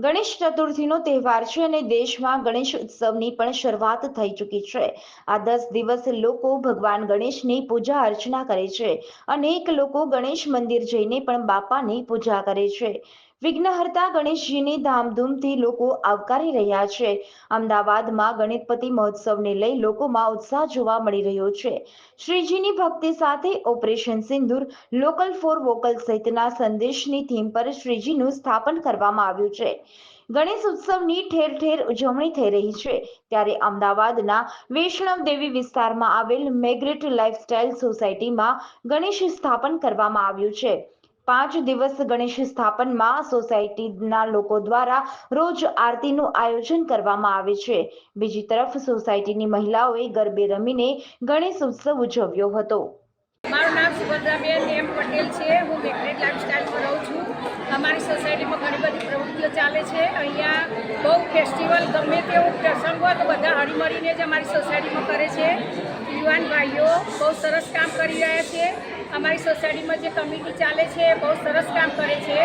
ગણેશ ચતુર્થીનો તહેવાર છે અને દેશમાં ગણેશ ઉત્સવની પણ શરૂઆત થઈ ચૂકી છે. આ દસ દિવસ લોકો ભગવાન ગણેશની પૂજા અર્ચના કરે છે. અનેક લોકો ગણેશ મંદિર જઈને પણ બાપાની પૂજા કરે છે. વિઘ્નહર્તા ગણેશજીની ધામધૂમથી લોકો આવકારી રહ્યા છે. અમદાવાદમાં ગણેશપતિ મહોત્સવને લઈ લોકોમાં ઉત્સાહ જોવા મળી રહ્યો છે. શ્રીજીની ભક્તિ સાથે operation Sindoor, local for vocal સહિતના સંદેશની થીમ પર શ્રીજીનું સ્થાપન કરવામાં આવ્યું છે. ગણેશ ઉત્સવની ઠેર ઠેર ઉજવણી થઈ રહી છે. ત્યારે અમદાવાદના વૈષ્ણવ દેવી વિસ્તારમાં આવેલ મેગ્રેટ લાઇફસ્ટાઇલ સોસાયટીમાં ગણેશ સ્થાપન કરવામાં આવ્યું છે. પાંચ દિવસ ગણેશ સ્થાપનમાં સોસાયટીના લોકો દ્વારા રોજ આરતીનું આયોજન કરવામાં આવે છે. બીજી તરફ સોસાયટીની મહિલાઓએ ગરબે રમીને ગણેશ ઉત્સવ ઉજવ્યો હતો. મારું નામ સુભદ્રાબેન એમ પટેલ છે. હું મેગ્નેટ લાઈફસ્ટાઈલમાં રહું છું. અમારી સોસાયટીમાં ઘણી બધી પ્રવૃત્તિઓ ચાલે છે. અહીંયા બહુ ફેસ્ટિવલ ગમે તેવું પ્રસંગ તો બધા હળીમળીને જ અમારી સોસાયટીમાં કરે છે. યુવાન ભાઈઓ બહુ સરસ કામ કરી રહ્યા છે. અમારી સોસાયટીમાં જે કમિટી ચાલે છે બહુ સરસ કામ કરે છે.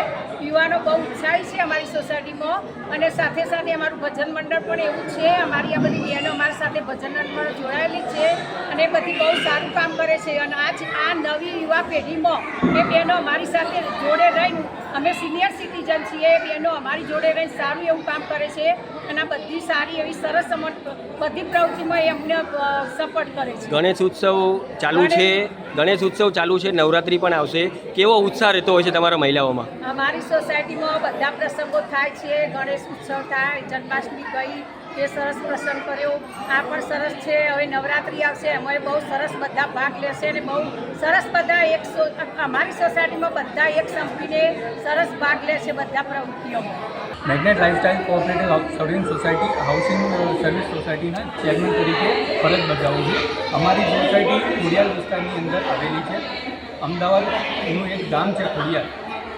યુવાનો બહુ ઉત્સાહી છે અમારી સોસાયટીમાં. અને સાથે સાથે અમારું ભજન મંડળ પણ એવું છે. અમારી આ બધી બહેનો અમારી સાથે ભજન મંડળ જોડાયેલી છે અને બધી બહુ સારું કામ કરે છે. અને આજ આ નવી યુવા પેઢીમાં એ બહેનો અમારી સાથે જોડે રહીને અમે સિનિયર સિટીઝન છીએ બહેનો અમારી જોડે રહીને સારું એવું કામ કરે છે અને આ બધી સારી એવી સરસ બધી પ્રવૃત્તિમાં એ અમને સપોર્ટ કરે છે. ગણેશ ઉત્સવ ચાલુ છે ગણેશ ઉત્સવ ચાલુ છે નવરાત્રિ પણ આવશે. કેવો ઉત્સાહ રહેતો હોય છે તમારા મહિલાઓમાં? અમારી સોસાયટીમાં બધા પ્રસંગો થાય છે ગણેશ ઉત્સવ થાય જન્માષ્ટમી ગઈ એ સરસ પ્રસંગ કર્યો. આ પણ સરસ છે. હવે નવરાત્રિ આવશે. એમાં બહુ સરસ બધા ભાગ લેશે અને બહુ સરસ બધા એક અમારી સોસાયટીમાં બધા એક સંપીને સરસ ભાગ લેશે બધા પ્રવૃત્તિઓમાં magnet lifestyle cooperative serving society, housing service સોસાયટીના ચેરમેન તરીકે ફરજ બજાવું છું. અમારી સોસાયટી ખોડિયાર વિસ્તારની અંદર આવેલી છે. અમદાવાદનું એક ગામ છે ખોડિયાર,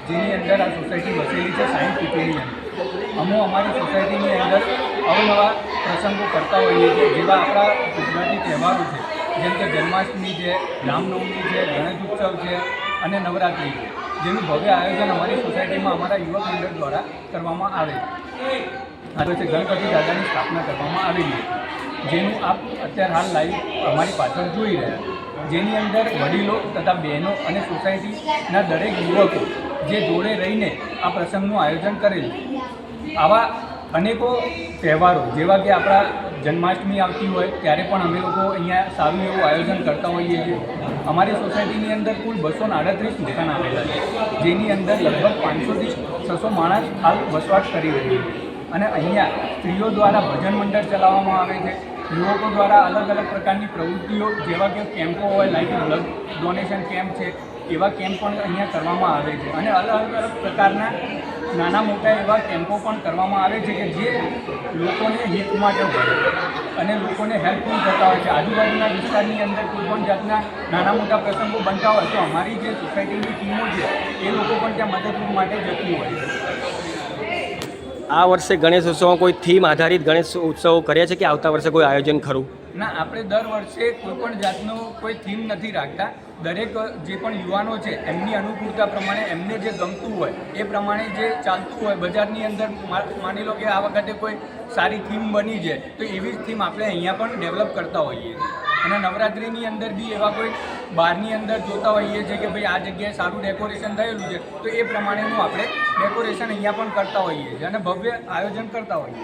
જેની અંદર આ સોસાયટી વસેલી છે સાયન્સ સિટીની અંદર અમો અમારી સોસાયટીની અંદર અવનવા પ્રસંગો કરતા હોઈએ છીએ, જેવા આપણા ગુજરાતી તહેવારો છે. જેમ કે જન્માષ્ટમી છે, રામનવમી છે, ગણેશ ઉત્સવ છે અને નવરાત્રિ છે. જેનું ભવ્ય આયોજન અમારી સોસાયટીમાં અમારા યુવક મંડળ દ્વારા કરવામાં આવે આવે છે, ગણપતિ દાદાની સ્થાપના કરવામાં આવેલી છે. જેનું આપ અત્યારે હાલ લાઈવ અમારી પાછળ જોઈ રહ્યા જેની અંદર વડીલો તથા બહેનો અને સોસાયટીના દરેક યુવકો જે જોડે રહીને આ પ્રસંગનું આયોજન કરેલું. આવા અનેકો તહેવારો, જેવા કે આપણા જન્માષ્ટમી આવતી હોય, ત્યારે પણ અમે લોકો અહીંયા સારું એવું આયોજન કરતા હોઈએ છીએ. અમારી સોસાયટીની અંદર કુલ બસો આડત્રીસ મકાન આવેલા છે, જેની અંદર લગભગ પાંચસોથી છસો માણસ હાલ વસવાટ કરી રહ્યું છે. અને અહીંયા સ્ત્રીઓ દ્વારા ભજન મંડળ ચલાવવામાં આવે છે. યુવકો દ્વારા અલગ અલગ પ્રકારની પ્રવૃત્તિઓ, જેવા કે કેમ્પો હોય, લાઈક બ્લડ ડોનેશન કેમ્પ છે એવા કેમ્પ પણ અહીંયા કરવામાં આવે છે. અને અલગ અલગ પ્રકારના નાના મોટા એવા કેમ્પો પણ કરવામાં આવે છે કે જે લોકોને હિત માટે હોય અને લોકોને હેલ્પફુલ થતા હોય છે. આજુબાજુના વિસ્તારની અંદર કોઈ પણ જાતના નાના મોટા પ્રસંગો બનતા હોય તો અમારી જે સોસાયટીની ટીમો છે એ લોકો પણ ત્યાં મદદરૂપ માટે જતી હોય છે. આ વર્ષે ગણેશ ઉત્સવ કોઈ થીમ આધારિત ગણેશ ઉત્સવ કરે છે કે આવતા વર્ષે કોઈ આયોજન ખરું? ના, આપણે દર વર્ષે કોઈ પણ જાતનો કોઈ થીમ નથી રાખતા. દરેક જે પણ યુવાનો છે, એમની અનુકૂળતા પ્રમાણે એમને જે ગમતું હોય, એ પ્રમાણે જે ચાલતું હોય, બજારની અંદર માની લો કે આ વખતે કોઈ સારી થીમ બની છે તો એવી જ થીમ આપણે અહીંયા પણ ડેવલપ કરતા હોઈએ છીએ. અને નવરાત્રિની અંદર બી એવા કોઈ બહારની અંદર જોતા હોઈએ છીએ કે ભાઈ આ જગ્યાએ સારું ડેકોરેશન થયેલું છે, તો એ પ્રમાણેનું આપણે ડેકોરેશન અહીંયા પણ કરતા હોઈએ છીએ અને ભવ્ય આયોજન કરતા હોઈએ